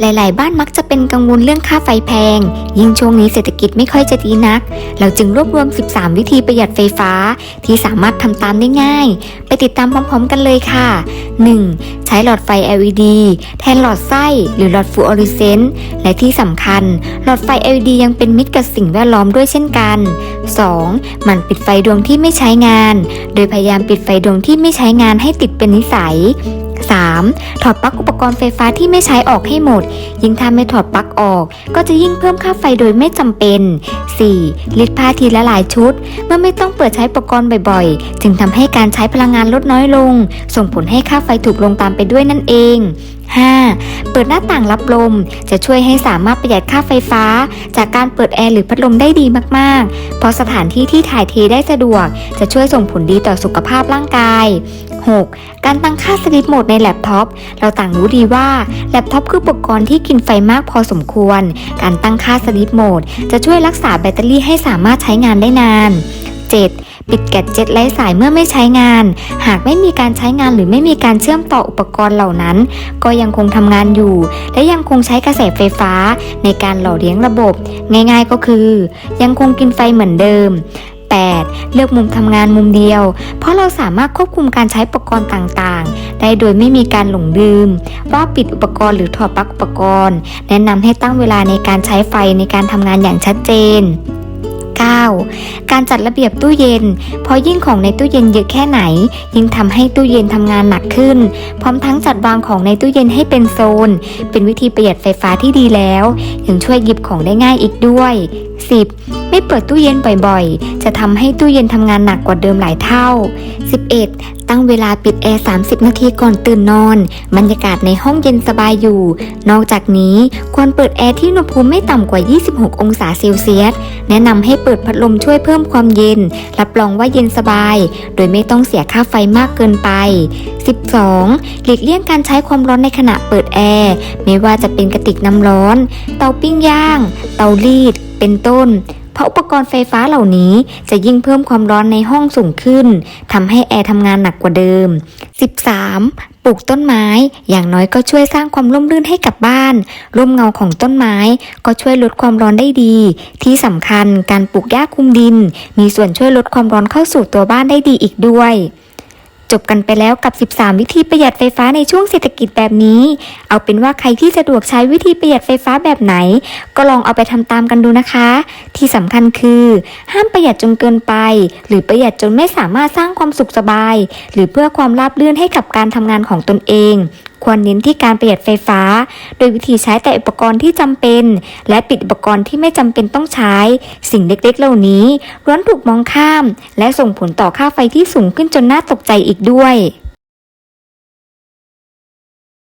หลาย ๆ บ้านมักจะเป็นกังวลเรื่องค่าไฟแพง ยิ่งช่วงนี้เศรษฐกิจไม่ค่อยจะดีนัก เราจึงรวบรวม 13 วิธีประหยัดไฟฟ้า ที่สามารถทำตามได้ง่าย ไปติดตามพร้อม ๆ กันเลยค่ะ 1. ใช้หลอดไฟ LED แทนหลอดไส้หรือหลอดฟลูออเรสเซนต์และที่สำคัญ หลอดไฟ LED ยังเป็นมิตรกับสิ่งแวดล้อมด้วยเช่นกัน 2. มันปิดไฟดวงที่ไม่ใช้งาน โดยพยายามปิดไฟดวงที่ไม่ใช้งานให้ติดเป็นนิสัย 3. ถอดปลั๊กอุปกรณ์ไฟฟ้าที่ไม่ใช้ออกให้หมด ยิ่งถ้าไม่ถอดปลั๊กออก ก็จะยิ่งเพิ่มค่าไฟโดยไม่จำเป็น 4. ลิดผ้าทีละหลายชุด เมื่อไม่ต้องเปิดใช้อุปกรณ์บ่อยๆ จึงทำให้การใช้พลังงานลดน้อยลง ส่งผลให้ค่าไฟถูกลงตามไปด้วยนั่นเอง 5. เปิดหน้าต่างรับลม จะช่วยให้สามารถประหยัดค่าไฟฟ้า จากการเปิดแอร์หรือพัดลมได้ดีมากๆ เพราะสถานที่ที่ถ่ายเทได้สะดวก จะช่วยส่งผลดีต่อสุขภาพร่างกาย 6. การตั้งค่าสลิปโหมดในแล็ปท็อป เราต่างรู้ดีว่าแล็ปท็อปคืออุปกรณ์ที่กินไฟมากพอสมควร การตั้งค่าสลิปโหมดจะช่วยรักษาแบตเตอรี่ให้สามารถใช้งานได้นาน 7. ปิดแกดเจ็ตไร้สายเมื่อไม่ใช้งาน หากไม่มีการใช้งานหรือไม่มีการเชื่อมต่ออุปกรณ์เหล่านั้น ก็ยังคงทำงานอยู่ และยังคงใช้กระแสไฟฟ้าในการหล่อเลี้ยงระบบ ง่ายๆก็คือ ยังคงกินไฟเหมือนเดิม 8. เลือกมุมทำงานมุมเดียว เพราะเราสามารถควบคุมการใช้อุปกรณ์ต่างๆ ได้โดยไม่มีการหลงลืม ว่าปิดอุปกรณ์หรือถอดปลั๊กอุปกรณ์ แนะนำให้ตั้งเวลาในการใช้ไฟในการทำงานอย่างชัดเจน 9. การจัดระเบียบตู้เย็น เพราะยิ่งของในตู้เย็นเยอะแค่ไหน ยิ่งทำให้ตู้เย็นทำงานหนักขึ้น พร้อมทั้งจัดวางของในตู้เย็นให้เป็นโซน เป็นวิธีประหยัดไฟฟ้าที่ดีแล้วยังช่วยหยิบของได้ง่ายอีกด้วย 10. ไม่เปิดตู้เย็นบ่อยๆ จะทำให้ตู้เย็นทำงานหนักกว่าเดิมหลายเท่า 11. ตั้งเวลาปิดแอร์ 30 นาทีก่อนตื่นนอน บรรยากาศในห้องเย็นสบายอยู่ นอกจากนี้ควรเปิดแอร์ที่อุณหภูมิไม่ต่ำกว่า 26 องศาเซลเซียส แนะนำให้เปิดพัดลมช่วยเพิ่มความเย็น รับรองว่าเย็นสบาย โดยไม่ต้องเสียค่าไฟมากเกินไป 12. หลีกเลี่ยงการใช้ความร้อนในขณะเปิดแอร์ไม่ว่าจะเป็นกระติกน้ำร้อน เตาปิ้งย่าง เตารีด เป็นต้น เพราะอุปกรณ์ไฟฟ้าเหล่านี้จะยิ่งเพิ่มความร้อนในห้องสูงขึ้นทำให้แอร์ทำงานหนักกว่าเดิม 13. ปลูกต้นไม้อย่างน้อยก็ช่วยสร้างความร่มรื่นให้กับบ้าน ร่มเงาของต้นไม้ ก็ช่วยลดความร้อนได้ดี ที่สำคัญการปลูกหญ้าคลุมดิน มีส่วนช่วยลดความร้อนเข้าสู่ตัวบ้านได้ดีอีกด้วย จบกันไปแล้วกับ 13 วิธีประหยัดไฟฟ้าในช่วงเศรษฐกิจแบบนี้ เอาเป็นว่าใครที่สะดวกใช้วิธีประหยัดไฟฟ้าแบบไหน ก็ลองเอาไปทำตามกันดูนะคะ ที่สำคัญคือ ห้ามประหยัดจนเกินไป หรือประหยัดจนไม่สามารถสร้างความสุขสบาย หรือเพื่อความราบรื่นให้กับการทำงานของตนเอง ควรเน้นที่การประหยัดไฟฟ้า โดยวิธีใช้แต่อุปกรณ์ที่จำเป็น และปิดอุปกรณ์ที่ไม่จำเป็นต้องใช้ สิ่งเล็กๆ เหล่านี้ร้อนถูกมองข้าม และส่งผลต่อค่าไฟที่สูงขึ้นจนน่าตกใจอีกด้วย